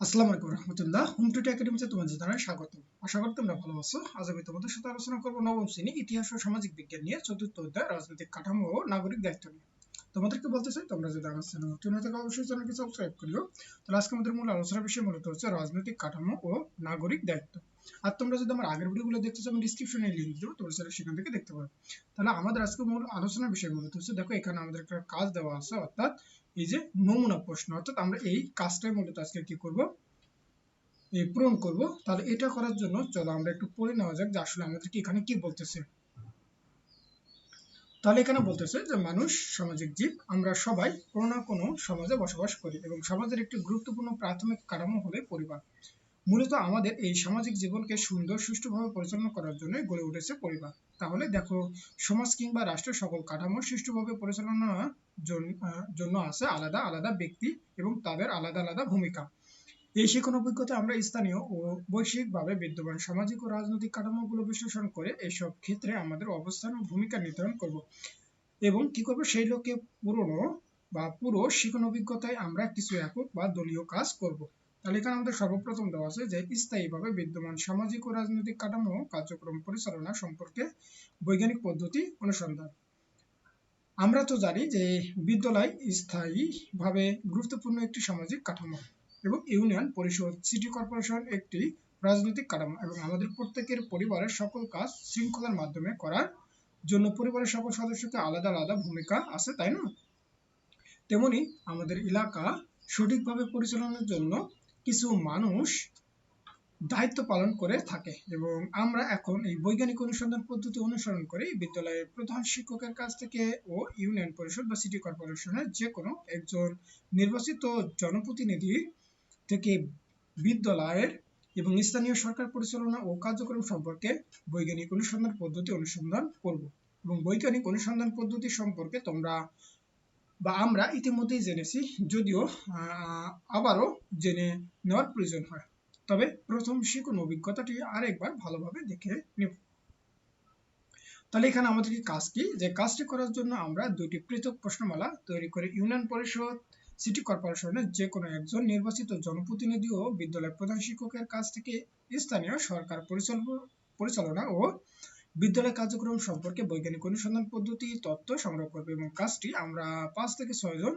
আসসালামু আলাইকুম রহমতুল্লাহ। হোম টুটি একাডেমিতে তোমাদের জানাই স্বাগত আশা করি তোমরা ভালো আছো। আজ আমি তোমাদের সাথে আলোচনা করব নবম শ্রেণি ইতিহাস ও সামাজিক বিজ্ঞান নিয়ে, চতুর্থ অধ্যায়, রাজনৈতিক কাঠামো ও নাগরিক দায়িত্ব নিয়ে। তোমাদেরকে বলতে চাই? তোমরা যদি আমার চ্যানেল নতুন হয়ে থাকো, অবশ্যই চ্যানেলকে সাবস্ক্রাইব করিও তাহলে আজকে আমাদের মূল আলোচনার বিষয় মূলত হচ্ছে রাজনৈতিক কাঠামো ও নাগরিক দায়িত্ব। আর তোমরা যদি আমার আগের ভিডিওগুলো দেখতে চাও আমি ডিসক্রিপশনে লিঙ্ক দেবো, তোমরা সেটা সেখান থেকে দেখতে পারো। তাহলে আমাদের আজকে মূল আলোচনার বিষয় মূলত হচ্ছে, দেখো এখানে আমাদের একটা কাজ দেওয়া আছে, অর্থাৎ এই যে নমুনা প্রশ্ন, অর্থাৎ আমরা এই কাজটাই মূলত আজকে কি করব? এই পূরণ করব। তাহলে এটা করার জন্য চলো আমরা একটু পড়ে নেওয়া যাক যে আসলে আমাদেরকে এখানে কি বলতেছে। তাহলে এখানে বলতেছে যে মানুষ, সামাজিক জীব, আমরা সবাই কোনো না কোনো সমাজে বসবাস করি এবং সমাজের একটি গুরুত্বপূর্ণ প্রাথমিক কাঠামো হলে পরিবার। মূলত আমাদের এই সামাজিক জীবনকে সুন্দর, সুষ্ঠুভাবে পরিচালনা করার জন্য গড়ে উঠেছে পরিবার। তাহলে দেখো, সমাজ কিংবা রাষ্ট্রের সকল কাঠামো সুষ্ঠুভাবে পরিচালনার জন্য আছে আলাদা আলাদা ব্যক্তি এবং তাদের আলাদা আলাদা ভূমিকা। এই শিক্ষণ অভিজ্ঞতা আমরা স্থানীয় ও বৈশ্বিকভাবে বিদ্যমান সামাজিক ও রাজনৈতিক কাঠামোগুলো বিশ্লেষণ করে এসব ক্ষেত্রে আমাদের অবস্থান ও ভূমিকা নির্ধারণ করব। এবং কি করব? সেই লক্ষ্যে পুরনো বা পুরো শিক্ষণ অভিজ্ঞতায় আমরা কিছু একক বা দলীয় কাজ করব। তাহলে আমাদের সর্বপ্রথম দেওয়া আছে যে, স্থায়ীভাবে বিদ্যমান সামাজিক ও রাজনৈতিক কাঠামো, কার্যক্রম পরিচালনা সম্পর্কে বৈজ্ঞানিক পদ্ধতি অনুসন্ধান। আমরা তো জানি যে, বিদ্যালয় স্থায়ীভাবে গুরুত্বপূর্ণ একটি সামাজিক কাঠামো এবং ইউনিয়ন পরিষদ, সিটি কর্পোরেশন একটি রাজনৈতিক কাঠামো এবং আমাদের প্রত্যেকের পরিবারের সকল কাজ শৃঙ্খলার মাধ্যমে করার জন্য পরিবারের সকল সদস্যকে আলাদা আলাদা ভূমিকা আছে, তাই না? তেমনি আমাদের এলাকা সঠিকভাবে পরিচালনার জন্য কিছু মানুষ দায়িত্ব পালন করে থাকে এবং আমরা এখন এই বৈজ্ঞানিক অনুসন্ধান পদ্ধতি অনুসরণ করে বিদ্যালয়ের প্রধান শিক্ষকের কাছ থেকে ও ইউনিয়ন পরিষদ বা সিটি কর্পোরেশনের যে কোনো একজন নির্বাচিত জনপ্রতিনিধি থেকে বিদ্যালয়ের এবং স্থানীয় সরকার পরিচালনা ও কার্যক্রম সম্পর্কে বৈজ্ঞানিক অনুসন্ধান পদ্ধতি অনুসন্ধান করব। এবং বৈজ্ঞানিক অনুসন্ধান পদ্ধতি সম্পর্কে তোমরা বা আমরা ইতিমধ্যেই জেনেছি, যদিও আবারও জেনে নেওয়ার প্রয়োজন হয়। তবে প্রথম শিখন অভিজ্ঞতাটি আরেকবার ভালোভাবে দেখে নেব। তাহলে এখানে আমাদের কি কাজ কি? যে কাজটি করার জন্য আমরা দুটি পৃথক প্রশ্নমালা তৈরি করে ইউনিয়ন পরিষদ, সিটি কর্পোরেশনের যে কোনো একজন নির্বাচিত জনপ্রতিনিধি ও বিদ্যালয় প্রধান শিক্ষকের কাছ থেকে স্থানীয় সরকার পরিচালনা ও বিদ্যালয় কার্যক্রম সম্পর্কে বৈজ্ঞানিক অনুসন্ধান পদ্ধতি তথ্য সংগ্রহ করবে এবং কাজটি আমরা পাঁচ থেকে ছয় জন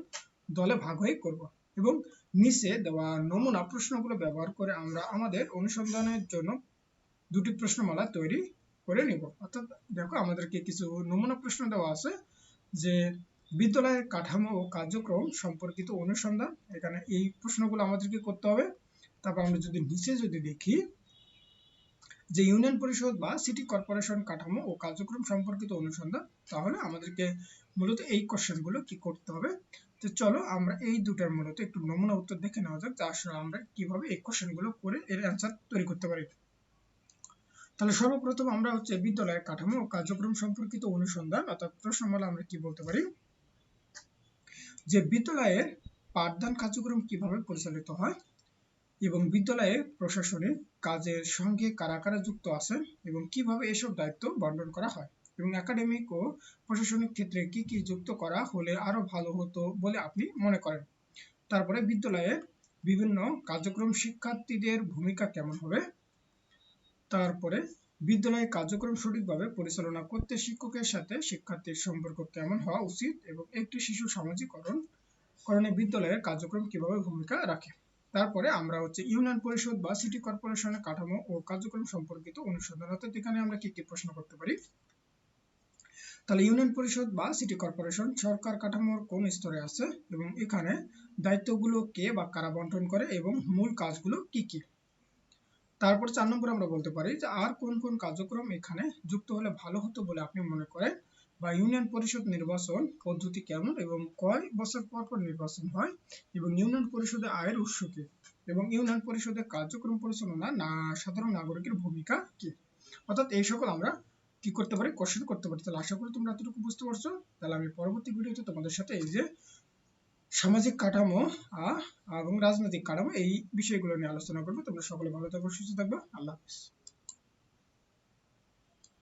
দলে ভাগ হয়ে করব এবং নিচে দেওয়া নমুনা প্রশ্নগুলো ব্যবহার করে আমরা আমাদের অনুসন্ধানের জন্য দুটি প্রশ্নমালা তৈরি করে নিব। অর্থাৎ দেখো, আমাদেরকে কিছু নমুনা প্রশ্ন দেওয়া আছে যে বিদ্যালয়ের কাঠামো ও কার্যক্রম সম্পর্কিত অনুসন্ধান। এখানে এই প্রশ্নগুলো আমাদেরকে করতে হবে। তারপর আমরা যদি নিচে যদি দেখি যে ইউনিয়ন পরিষদ বা সিটি কর্পোরেশন কাঠামো ও কার্যক্রম সম্পর্কিত অনুসন্ধান, তাহলে আমাদেরকে মূলত এই কোশ্চেনগুলো কি করতে হবে? তো চলো আমরা এই দুটার মূলত একটু নমুনা উত্তর দেখে নেওয়া যাক যে আসলে আমরা কীভাবে এই কোশ্চেনগুলো করে এর অ্যান্সার তৈরি করতে পারি। তাহলে সর্বপ্রথম আমরা হচ্ছে বিদ্যালয়ের কাঠামো ও কার্যক্রম সম্পর্কিত অনুসন্ধান অর্থাৎ প্রশ্নমালা আমরা কি বলতে পারি? যে বিদ্যালয়ের পাঠদান কার্যক্রম কীভাবে পরিচালিত হয়? এবং বিদ্যালয়ে প্রশাসনিক কাজের সঙ্গে কারা কারা যুক্ত আছেন এবং কীভাবে এসব দায়িত্ব বন্টন করা হয় এবং একাডেমিক ও প্রশাসনিক ক্ষেত্রে কি কি যুক্ত করা হলে আরও ভালো হতো বলে আপনি মনে করেন? তারপরে বিদ্যালয়ে বিভিন্ন কার্যক্রম শিক্ষার্থীদের ভূমিকা কেমন হবে? তারপরে বিদ্যালয়ে কার্যক্রম সঠিকভাবে পরিচালনা করতে শিক্ষকের সাথে শিক্ষার্থীর সম্পর্ক কেমন হওয়া উচিত এবং একটি শিশু সামাজিকরণ করণে বিদ্যালয়ের কার্যক্রম কীভাবে ভূমিকা রাখে? তারপরে আমরা হচ্ছে ইউনিয়ন পরিষদ বা সিটি কর্পোরেশনের কাঠামো ও কার্যক্রম সম্পর্কিত অনুসন্ধান, অর্থাৎ এখানে আমরা কি কি প্রশ্ন করতে পারি? তাহলে ইউনিয়ন পরিষদ বা সিটি কর্পোরেশন সরকার কাঠামোর কোন স্তরে আছে এবং এখানে দায়িত্বগুলো কে বা কারা বন্টন করে এবং মূল কাজগুলো কি কি? তারপর চার নম্বর আমরা বলতে পারি যে আর কোন কোন কার্যক্রম এখানে যুক্ত হলে ভালো হতো বলে আপনি মনে করেন? বা ইউনিয়ন পরিষদ নির্বাচন পদ্ধতি কেমন এবং কয় বছর পর পর নির্বাচন হয় এবং ইউনিয়ন পরিষদে আয়ের উৎস কি? এবং ইউনিয়ন পরিষদের কার্যক্রম পরিচালনা না সাধারণ নাগরিকের ভূমিকা কি? অর্থাৎ এই সকল আমরা কি করতে পারি? কোশ্চেন করতে পারি। তাহলে আশা করি তোমরা এতটুকু বুঝতে পারছ। তাহলে আমি পরবর্তী ভিডিওতে তোমাদের সাথে এই যে সামাজিক কাঠামো এবং রাজনৈতিক কাঠামো এই বিষয়গুলো নিয়ে আলোচনা করব। তোমরা সকলে ভালো থাকবে সুস্থ থাকবে আল্লাহ হাফিজ।